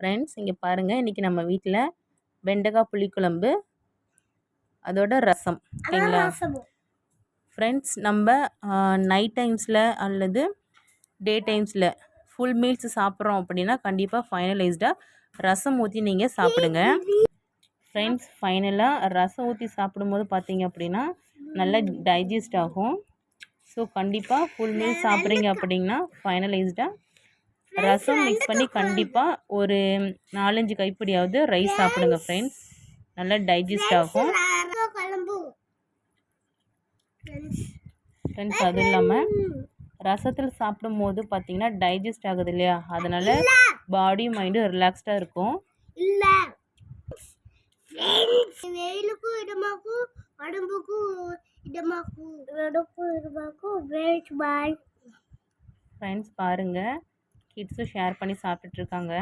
Friends இங்கே பாருங்கள் இன்றைக்கி நம்ம வீட்டில் வெண்டைக்காய் புளிக்குழம்பு அதோட ரசம். ஓகேங்களா ஃப்ரெண்ட்ஸ் நம்ம நைட் டைம்ஸில் அல்லது டே டைம்ஸில் ஃபுல் மீல்ஸ் சாப்பிட்றோம் அப்படின்னா கண்டிப்பாக ஃபைனலைஸ்டாக ரசம் ஊற்றி நீங்கள் சாப்பிடுங்க. ஃப்ரெண்ட்ஸ் ஃபைனலாக ரசம் ஊற்றி சாப்பிடும்போது பார்த்தீங்க அப்படின்னா நல்லா டைஜஸ்ட் ஆகும். ஸோ கண்டிப்பாக ஃபுல் மீல் சாப்பிட்றீங்க அப்படின்னா ஃபைனலைஸ்டாக ரசம் மிக்ஸ் பண்ணி கண்டிப்பாக ஒரு நாலஞ்சு கைப்பிடியாவது ரைஸ் சாப்பிடுங்க ஃப்ரெண்ட்ஸ் நல்லா டைஜஸ்ட் ஆகும். ஃப்ரெண்ட்ஸ் அதுவும் இல்லாமல் ரசத்தில் சாப்பிடும் போது பார்த்தீங்கன்னா டைஜஸ்ட் ஆகுது இல்லையா? அதனால் பாடியும் மைண்டும் ரிலாக்ஸ்டாக இருக்கும். இல்லை. வெயிலுக்கும் இடமாக்கும் உடம்புக்கும் இடமாக்கும் உடம்புக்கும் இடமாக்கும். வெயிட் பாய் ஃப்ரெண்ட்ஸ் பாருங்கள் கிட்ஸும் ஷேர் பண்ணி சாப்பிட்டுட்ருக்காங்க